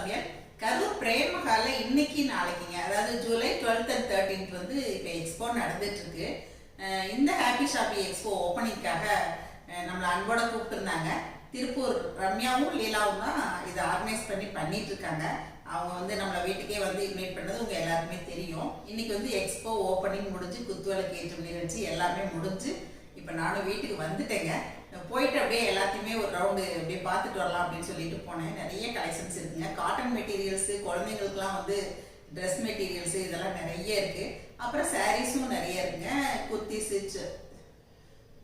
சமையல் கரூர் பிரேமகால இன்னைக்கு நாளைக்குங்க அதாவது ஜூலை டுவெல்த் அண்ட் தேர்ட்டீன்த் வந்து இப்போ எக்ஸ்போ நடந்துட்டு இருக்கு இந்த ஹாப்பி ஷாப்பி எக்ஸ்போ ஓப்பனிங்காக நம்மளை அன்போட கூப்பிட்டுருந்தாங்க. திருப்பூர் ரம்யாவும் லீலாவும் தான் இதை ஆர்கனைஸ் பண்ணி பண்ணிட்டு இருக்காங்க அவங்க வந்து நம்மளை வீட்டுக்கே வந்து இன்வைட் பண்ணது உங்க எல்லாருக்குமே தெரியும். இன்னைக்கு வந்து எக்ஸ்போ ஓப்பனிங் முடிஞ்சு குத்துவிளக்கு ஏற்றும் நிகழ்ச்சி எல்லாமே முடிஞ்சு இப்போ நானும் வீட்டுக்கு வந்துட்டேங்க. போயிட்டு அப்படியே எல்லாத்தையுமே ஒரு ரவுண்டு அப்படியே பார்த்துட்டு வரலாம் அப்படின்னு சொல்லிட்டு போனேன். நிறைய கலெக்ஷன்ஸ் இருக்குங்க. காட்டன் மெட்டீரியல்ஸு குழந்தைங்களுக்குலாம் வந்து ட்ரெஸ் மெட்டீரியல்ஸு இதெல்லாம் நிறைய இருக்கு. அப்புறம் சாரீஸும் நிறைய இருக்குங்க. குர்த்திஸு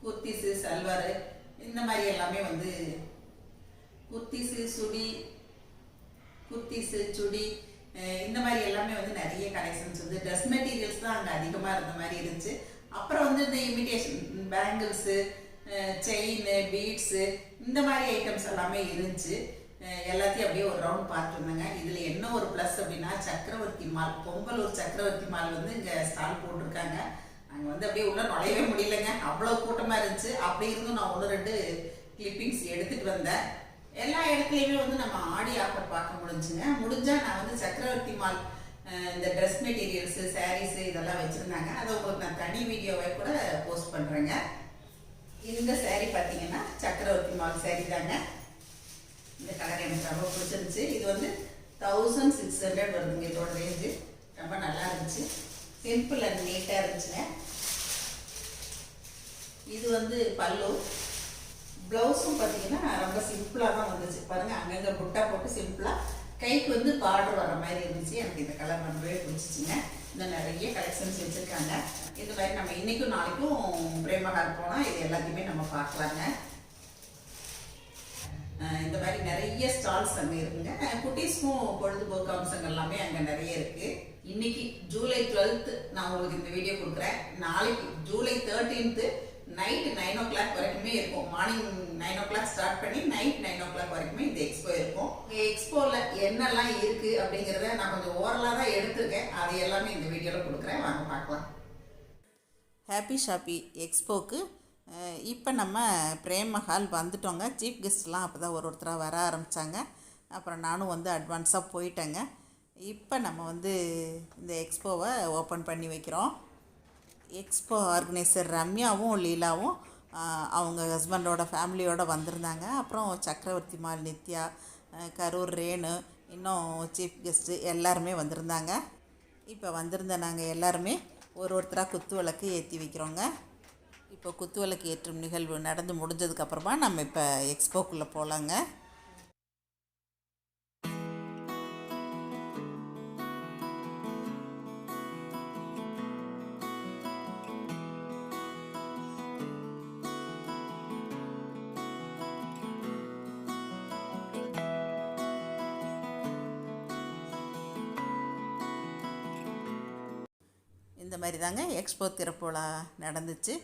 குர்த்திஸு சல்வார் இந்த மாதிரி எல்லாமே வந்து குர்த்திஸு சுடி குர்த்திஸு சுடி இந்த மாதிரி எல்லாமே வந்து நிறைய கலெக்ஷன்ஸ் வந்து ட்ரெஸ் மெட்டீரியல்ஸ் தான் அங்கே அதிகமாக இருந்த மாதிரி இருந்துச்சு. அப்புறம் வந்து இந்த இமிடேஷன் பேங்கிள்ஸு செயின் பீட்ஸு இந்த மாதிரி ஐட்டம்ஸ் எல்லாமே இருந்துச்சு. எல்லாத்தையும் அப்படியே ஒரு ரவுண்ட் பார்த்துட்டு இதில் என்ன ஒரு ப்ளஸ் அப்படின்னா சக்கரவர்த்தி மால் பொங்கலூர் சக்கரவர்த்தி மால் வந்து இங்கே ஸ்டால் போட்டிருக்காங்க. அங்கே வந்து அப்படியே உள்ள நுழையவே முடியலங்க. அவ்வளோ கூட்டமாக இருந்துச்சு. அப்படி இருந்தும் நான் ஒன்று ரெண்டு கிளிப்பிங்ஸ் எடுத்துகிட்டு வந்தேன். எல்லா இடத்துலையுமே வந்து நம்ம ஆடி ஆஃபர் பார்க்க முடிஞ்சுங்க. முடிஞ்சால் நான் வந்து சக்கரவர்த்தி மால் இந்த ட்ரெஸ் மெட்டீரியல்ஸு சாரீஸு இதெல்லாம் வச்சுருந்தாங்க. அதை உங்களுக்கு நான் தனி வீடியோவை கூட போஸ்ட் பண்ணுறேங்க இந்த saree பார்த்தீங்கன்னா சக்கரவர்த்தி மால் சேரீ தாங்க. இந்த கலர் எனக்கு ரொம்ப பிடிச்சிருந்துச்சு. இது வந்து தௌசண்ட் சிக்ஸ் ஹண்ட்ரட் வருதுங்க இதோட ரேஞ்சு ரொம்ப நல்லா இருந்துச்சு. சிம்பிள் அண்ட் நீட்டாக இருந்துச்சுங்க. இது வந்து பல்லு. ப்ளவுஸும் பார்த்தீங்கன்னா ரொம்ப சிம்பிளாக தான் வந்துச்சு. பாருங்கள் அங்கங்கே புட்டா போட்டு சிம்பிளாக கைக்கு வந்து பார்டர் வர மாதிரி இருந்துச்சு. எனக்கு இந்த கலர் ரொம்பவே பிடிச்சிச்சுங்க. இந்த நிறைய கலெக்ஷன்ஸ் வச்சுருக்காங்க. இது மாதிரி நம்ம இன்றைக்கும் நாளைக்கும் பிரேமகார் போனால் இது எல்லாத்தையுமே நம்ம பார்க்கலாங்க. இந்த மாதிரி நிறைய ஸ்டால்ஸ் அங்கே இருக்குங்க. குட்டீஸ்க்கும் பொழுதுபோக்கு அம்சங்கள் எல்லாமே அங்கே நிறைய இருக்குது இன்னைக்கு ஜூலை டுவெல்த்து நான் உங்களுக்கு இந்த வீடியோ கொடுக்குறேன். நாளைக்கு July thirteenth night nine o'clock வரைக்கும் இருக்கும். Morning nine o'clock start பண்ணி நைட் நைன் ஓ கிளாக் வரைக்குமே இந்த எக்ஸ்போ இருக்கும். எக்ஸ்போவில் என்னெல்லாம் இருக்கு அப்படிங்கிறத நான் கொஞ்சம் ஓரலாக தான் எடுத்திருக்கேன். அது எல்லாமே இந்த வீடியோவில் கொடுக்குறேன். வாங்க பார்க்கலாம். ஹாப்பி ஷாப்பி எக்ஸ்போக்கு இப்போ நம்ம பிரேம் மஹால் வந்துட்டோங்க. சீஃப் கெஸ்ட்லாம் அப்போ தான் ஒரு ஒருத்தராக வர ஆரம்பித்தாங்க அப்புறம் நானும் வந்து அட்வான்ஸாக போயிட்டேங்க. இப்போ நம்ம வந்து இந்த எக்ஸ்போவை ஓப்பன் பண்ணி வைக்கிறோம். எக்ஸ்போ ஆர்கனைசர் ரம்யாவும் லீலாவும். அவங்க ஹஸ்பண்டோட ஃபேமிலியோடு வந்திருந்தாங்க. அப்புறம் சக்கரவர்த்தி மால் நித்யா கரூர் ரேணு இன்னும் சீஃப் கெஸ்ட்டு எல்லாருமே வந்திருந்தாங்க. இப்போ வந்திருந்த நாங்கள் எல்லாருமே ஒரு ஒருத்தராக குத்து விளக்கு ஏற்றி வைக்கிறோங்க. இப்போ குத்து விளக்கு ஏற்றும் நிகழ்வு நடந்து முடிஞ்சதுக்கப்புறமா நம்ம இப்போ எக்ஸ்போக்குள்ளே போகலாங்க இந்த மாதிரி தாங்க எக்ஸ்போ திறப்புலா நடந்துச்சு.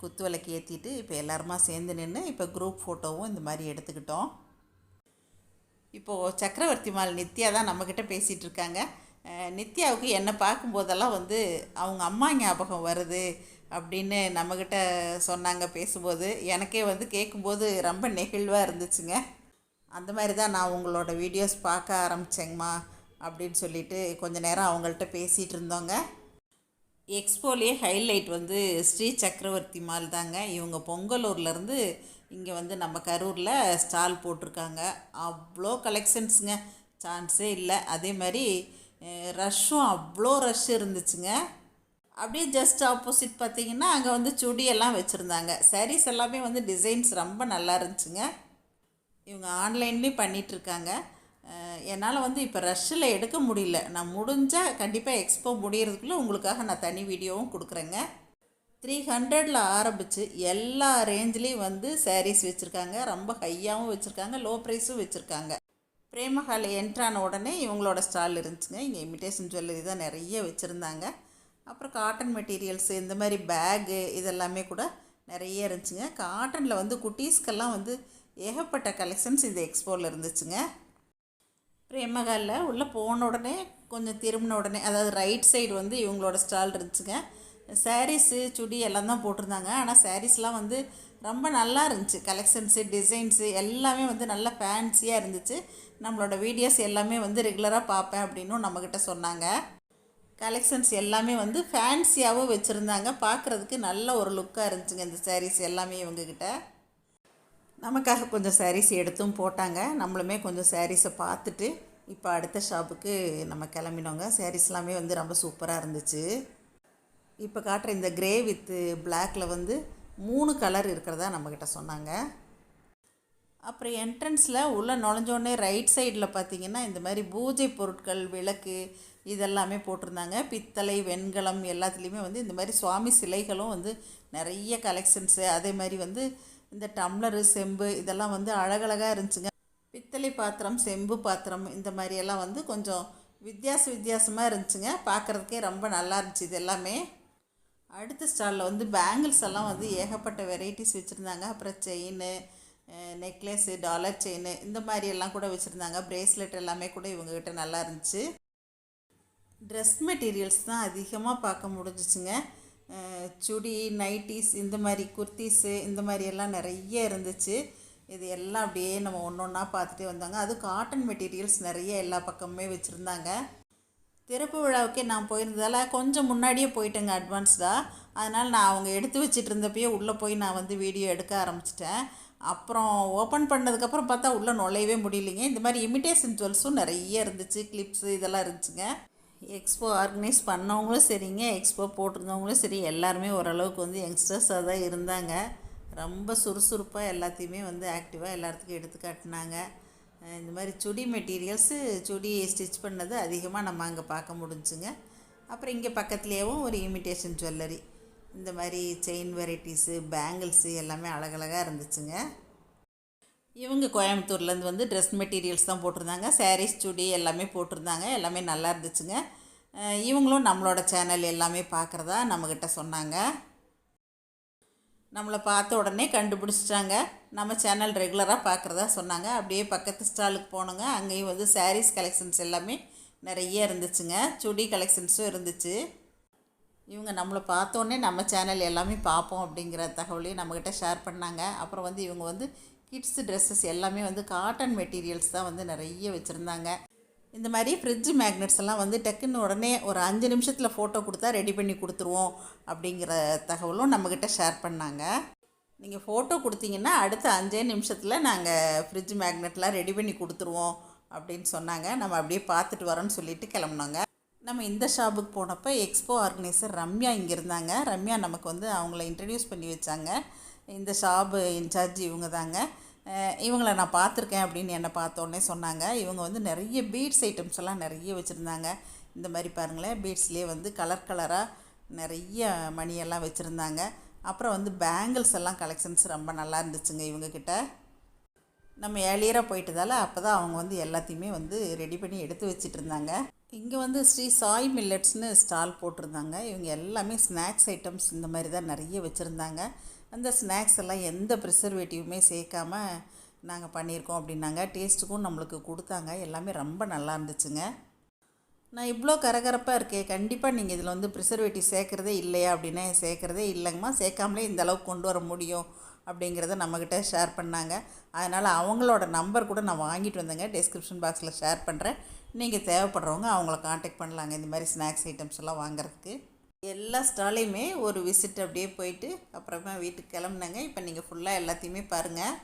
குத்து விளக்கு ஏற்றிட்டு இப்போ எல்லாருமா சேர்ந்து நின்று இப்போ குரூப் ஃபோட்டோவும் இந்த மாதிரி எடுத்துக்கிட்டோம். இப்போது சக்கரவர்த்தி மால் நித்யா தான் நம்மக்கிட்ட பேசிகிட்டு இருக்காங்க. நித்யாவுக்கு என்னை பார்க்கும்போதெல்லாம் வந்து அவங்க அம்மா ஞாபகம் வருது அப்படின்னு நம்மக்கிட்ட சொன்னாங்க பேசும்போது. எனக்கே வந்து கேட்கும்போது ரொம்ப நெகிழ்வாக இருந்துச்சுங்க. அந்த மாதிரி தான் நான் உங்களோட வீடியோஸ் பார்க்க ஆரம்பித்தேங்கம்மா அப்படின்னு சொல்லிட்டு கொஞ்ச நேரம் அவங்கள்ட்ட பேசிகிட்டு இருந்தோங்க. எக்ஸ்போலேயே ஹைலைட் வந்து ஸ்ரீ சக்கரவர்த்தி மால் தாங்க இவங்க பொங்கலூர்லேருந்து இங்கே வந்து நம்ம கரூரில் ஸ்டால் போட்டிருக்காங்க. அவ்வளோ கலெக்ஷன்ஸுங்க சான்ஸே இல்லை. அதே மாதிரி ரஷ்ஷும் அவ்வளோ ரஷ் இருந்துச்சுங்க. அப்படியே ஜஸ்ட் ஆப்போசிட் பார்த்தீங்கன்னா அங்கே வந்து சுடியெல்லாம் வச்சுருந்தாங்க. சாரீஸ் எல்லாமே வந்து டிசைன்ஸ் ரொம்ப நல்லா இருந்துச்சுங்க. இவங்க ஆன்லைன்லேயும் பண்ணிகிட்ருக்காங்க என்னால் வந்து இப்போ ரஷ்ஷில் எடுக்க முடியல. நான் முடிஞ்சால் கண்டிப்பாக எக்ஸ்போ முடியறதுக்குள்ளே உங்களுக்காக நான் தனி வீடியோவும் கொடுக்குறேங்க. த்ரீ ஹண்ட்ரடில் ஆரம்பித்து எல்லா ரேஞ்ச்லேயும் வந்து சாரீஸ் வச்சுருக்காங்க. ரொம்ப ஹையாகவும் வச்சுருக்காங்க. லோ ப்ரைஸும் வச்சுருக்காங்க. பிரேமஹால் என்ட்ரான உடனே இவங்களோட ஸ்டால் இருந்துச்சுங்க. இங்கே இமிடேஷன் ஜுவல்லரி தான் நிறைய வச்சுருந்தாங்க. அப்புறம் காட்டன் மெட்டீரியல்ஸ் இந்த மாதிரி பேகு இதெல்லாமே கூட நிறைய இருந்துச்சுங்க. காட்டனில் வந்து குட்டீஸ்க்கெல்லாம் வந்து ஏகப்பட்ட கலெக்ஷன்ஸ் இந்த எக்ஸ்போவில் இருந்துச்சுங்க. பிரேமகாலில் உள்ளே போன உடனே கொஞ்சம் திரும்பின உடனே அதாவது ரைட் சைடு வந்து இவங்களோட ஸ்டால் இருந்துச்சுங்க. சாரீஸு சுடி எல்லாம் தான் போட்டிருந்தாங்க. ஆனால் சாரீஸ்லாம் வந்து ரொம்ப நல்லா இருந்துச்சு. கலெக்ஷன்ஸு டிசைன்ஸு எல்லாமே வந்து நல்லா ஃபேன்சியாக இருந்துச்சு. நம்மளோட வீடியோஸ் எல்லாமே வந்து ரெகுலராக பார்ப்பேன் அப்படின்னும் நம்மக்கிட்ட சொன்னாங்க. கலெக்ஷன்ஸ் எல்லாமே வந்து ஃபேன்சியாகவும் வச்சுருந்தாங்க. பார்க்குறதுக்கு நல்ல ஒரு லுக்காக இருந்துச்சுங்க இந்த சாரீஸ் எல்லாமே இவங்கக்கிட்ட நமக்காக கொஞ்சம் சாரீஸ் எடுத்தும் போட்டாங்க. நம்மளுமே கொஞ்சம் சாரீஸை பார்த்துட்டு இப்போ அடுத்த ஷாப்புக்கு நம்ம கிளம்பினோங்க. sarees எல்லாமே வந்து ரொம்ப சூப்பராக இருந்துச்சு. இப்போ காட்டுற இந்த க்ரே வித்து பிளாக்கில் வந்து மூணு கலர் இருக்கிறதா நம்மக்கிட்ட சொன்னாங்க. அப்புறம் என்ட்ரன்ஸில் உள்ளே நுழைஞ்சோடனே ரைட் சைடில் பார்த்தீங்கன்னா இந்த மாதிரி பூஜை பொருட்கள் விளக்கு இதெல்லாமே போட்டிருந்தாங்க. பித்தளை வெண்கலம் எல்லாத்துலேயுமே வந்து இந்த மாதிரி சுவாமி சிலைகளும் வந்து நிறைய கலெக்ஷன்ஸு அதே மாதிரி வந்து இந்த டம்ளரு செம்பு இதெல்லாம் வந்து அழகழகாக இருந்துச்சுங்க. பித்தளை பாத்திரம் செம்பு பாத்திரம் இந்த மாதிரியெல்லாம் வந்து கொஞ்சம் வித்தியாச வித்தியாசமாக இருந்துச்சுங்க. பார்க்குறதுக்கே ரொம்ப நல்லா இருந்துச்சு இது எல்லாமே. அடுத்த ஸ்டாலில் வந்து பேங்கிள்ஸ் எல்லாம் வந்து ஏகப்பட்ட வெரைட்டிஸ் வச்சுருந்தாங்க. அப்புறம் செயின் நெக்லஸ்ஸு டாலர் செயின் இந்த மாதிரி எல்லாம் கூட வச்சுருந்தாங்க. பிரேஸ்லெட் எல்லாமே கூட இவங்ககிட்ட நல்லா இருந்துச்சு. ட்ரெஸ் மெட்டீரியல்ஸ் தான் அதிகமாக பார்க்க முடிஞ்சிச்சுங்க. சுடி நைட்டிஸ் இந்த மாதிரி குர்த்திஸு இந்த மாதிரி எல்லாம் நிறைய இருந்துச்சு. இது எல்லாம் அப்படியே நம்ம ஒன்று ஒன்றா பார்த்துட்டே வந்தாங்க. அது காட்டன் மெட்டீரியல்ஸ் நிறைய எல்லா பக்கமுமே வச்சுருந்தாங்க. திறப்பு விழாவுக்கே நான் போயிருந்ததால கொஞ்சம் முன்னாடியே போயிட்டேங்க அட்வான்ஸ்டாக அதனால் நான் அவங்க எடுத்து வச்சிட்டு இருந்தப்பயே உள்ளே போய் நான் வந்து வீடியோ எடுக்க ஆரம்பிச்சிட்டேன். அப்புறம் ஓப்பன் பண்ணதுக்கப்புறம் பார்த்தா உள்ளே நுழையவே முடியலைங்க. இந்த மாதிரி இமிட்டேஷன் ஜுவல்ஸும் நிறைய இருந்துச்சு. கிளிப்ஸு இதெல்லாம் இருந்துச்சுங்க. எக்ஸ்போ ஆர்கனைஸ் பண்ணவங்களும் சரிங்க எக்ஸ்போ போட்டிருந்தவங்களும் சரி எல்லாருமே ஓரளவுக்கு வந்து யங்ஸ்டர்ஸாக தான் இருந்தாங்க. ரொம்ப சுறுசுறுப்பாக எல்லாத்தையுமே வந்து ஆக்டிவாக எல்லாத்துக்கும் எடுத்து காட்டினாங்க. இந்த மாதிரி சுடி மெட்டீரியல்ஸு சுடி ஸ்டிச் பண்ணது அதிகமாக நம்ம அங்கே பார்க்க முடிஞ்சுங்க. அப்புறம் இங்கே பக்கத்துலேயேவும் ஒரு இமிட்டேஷன் ஜுவல்லரி இந்த மாதிரி செயின் வெரைட்டிஸு பேங்கிள்ஸு எல்லாமே அழகழகாக இருந்துச்சுங்க. இவங்க கோயம்புத்தூர்லேருந்து வந்து ட்ரெஸ் மெட்டீரியல்ஸ் தான் போட்டிருந்தாங்க. சாரீஸ் சுடி எல்லாமே போட்டிருந்தாங்க. எல்லாமே நல்லா இருந்துச்சுங்க. இவங்களும் நம்மளோட சேனல் எல்லாமே பார்க்குறதா நம்மக்கிட்ட சொன்னாங்க. நம்மளை பார்த்த உடனே கண்டுபிடிச்சிட்டாங்க. நம்ம சேனல் ரெகுலராக பார்க்குறதா சொன்னாங்க. அப்படியே பக்கத்து ஸ்டாலுக்கு போனோங்க. அங்கேயும் வந்து சாரீஸ் கலெக்ஷன்ஸ் எல்லாமே நிறைய இருந்துச்சுங்க. சுடி கலெக்ஷன்ஸும் இருந்துச்சு. இவங்க நம்மளை பார்த்தோன்னே நம்ம சேனல் எல்லாமே பார்ப்போம் அப்படிங்கிற தகவலையும் நம்மக்கிட்ட ஷேர் பண்ணாங்க. அப்புறம் வந்து இவங்க வந்து கிட்ஸ் ட்ரெஸ்ஸஸ் எல்லாமே வந்து காட்டன் மெட்டீரியல்ஸ் தான் வந்து நிறைய வச்சுருந்தாங்க. இந்த மாதிரி ஃப்ரிட்ஜ் மேக்னெட்ஸ் எல்லாம் வந்து டக்குன்னு உடனே ஒரு அஞ்சு நிமிஷத்தில் ஃபோட்டோ கொடுத்தா ரெடி பண்ணி கொடுத்துருவோம் அப்படிங்கிற தகவலும் நம்மக்கிட்ட ஷேர் பண்ணாங்க. நீங்கள் ஃபோட்டோ கொடுத்தீங்கன்னா அடுத்த அஞ்சே நிமிஷத்தில் நாங்கள் ஃப்ரிட்ஜ் மேக்னெட்லாம் ரெடி பண்ணி கொடுத்துருவோம் அப்படின்னு சொன்னாங்க. நம்ம அப்படியே பார்த்துட்டு வரோன்னு சொல்லிட்டு கிளம்புனோங்க. நம்ம இந்த ஷாப்புக்கு போனப்போ எக்ஸ்போ ஆர்கனைசர் ரம்யா இங்கே இருந்தாங்க. ரம்யா நமக்கு வந்து அவங்கள இன்ட்ரடியூஸ் பண்ணி வச்சாங்க. இந்த ஷாப்பு இன்சார்ஜ் இவங்க தாங்க இவங்கள நான் பார்த்துருக்கேன் அப்படின்னு என்னை பார்த்தோன்னே சொன்னாங்க. இவங்க வந்து நிறைய பீட்ஸ் ஐட்டம்ஸ் எல்லாம் நிறைய வச்சுருந்தாங்க. இந்த மாதிரி பாருங்களேன் பீட்ஸ்லேயே வந்து கலர் கலராக நிறைய மணியெல்லாம் வச்சுருந்தாங்க. அப்புறம் வந்து பேங்கிள்ஸ் எல்லாம் கலெக்ஷன்ஸ் ரொம்ப நல்லா இருந்துச்சுங்க இவங்கக்கிட்ட நம்ம ஏழியராக போயிட்டதால் அப்போ தான் அவங்க வந்து எல்லாத்தையுமே வந்து ரெடி பண்ணி எடுத்து வச்சிட்டு இருந்தாங்க இங்கே வந்து ஸ்ரீ சாய் மில்லட்ஸ்னு ஸ்டால் போட்டிருந்தாங்க. இவங்க எல்லாமே ஸ்நாக்ஸ் ஐட்டம்ஸ் இந்த மாதிரி தான் நிறைய வச்சுருந்தாங்க. அந்த ஸ்நாக்ஸ் எல்லாம் எந்த ப்ரிசர்வேட்டிவுமே சேர்க்காம நாங்கள் பண்ணியிருக்கோம் அப்படின்னாங்க. டேஸ்ட்டுக்கும் நம்மளுக்கு கொடுத்தாங்க. எல்லாமே ரொம்ப நல்லா இருந்துச்சுங்க. நான் இவ்வளோ கரகரப்பாக இருக்கே. கண்டிப்பாக நீங்கள் இதில் வந்து ப்ரிசர்வேட்டிவ் சேர்க்குறதே இல்லையா அப்படின்னா சேர்க்குறதே இல்லைங்கம்மா. சேர்க்காமலே இந்த அளவுக்கு கொண்டு வர முடியும் அப்படிங்கிறத நம்மக்கிட்ட ஷேர் பண்ணாங்க. அதனால் அவங்களோட நம்பர் கூட நான் வாங்கிட்டு வந்தேங்க. டிஸ்கிரிப்ஷன் பாக்ஸில் ஷேர் பண்ணுறேன் நீங்கள் தேவைப்படுறவங்க அவங்கள காண்டாக்ட் பண்ணலாங்க. இந்த மாதிரி ஸ்நாக்ஸ் ஐட்டம்ஸ் எல்லாம் வாங்குறதுக்கு. எல்லா ஸ்டாலையுமே ஒரு விசிட் அப்படியே போயிட்டு அப்புறமா வீட்டுக்கு கிளம்புனாங்க. இப்போ நீங்கள் ஃபுல்லாக எல்லாத்தையுமே பாருங்கள்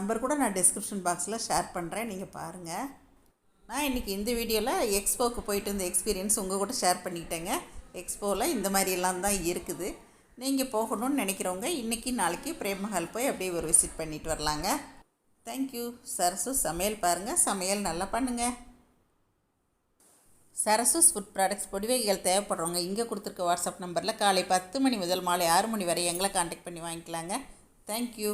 நம்பர் கூட நான் டிஸ்கிரிப்ஷன் பாக்ஸில் ஷேர் பண்ணுறேன் நீங்கள் பாருங்கள் நான் இன்றைக்கி இந்த வீடியோவில் எக்ஸ்போக்கு போயிட்டு இருந்த எக்ஸ்பீரியன்ஸ் உங்கள் கூட ஷேர் பண்ணிக்கிட்டேங்க எக்ஸ்போவில் இந்த மாதிரியெல்லாம் தான் இருக்குது. நீங்கள் போகணும்னு நினைக்கிறவங்க இன்றைக்கி நாளைக்கு பிரேம் மஹால் போய் அப்படியே ஒரு விசிட் பண்ணிட்டு வரலாங்க. தேங்க்யூ சரசு சமையல் பாருங்கள் சமையல் நல்லா பண்ணுங்கள் சரசுஸ் ஃபுட் ப்ராடக்ட்ஸ் பொடிவைகள் தேவைப்படுறவங்க இங்கே கொடுத்துருக்க வாட்ஸ்அப் நம்பரில் காலை பத்து மணி முதல் மாலை ஆறு மணி வரை எங்களை காண்டாக்ட் பண்ணி வாங்கிக்கலாங்க. தேங்க்யூ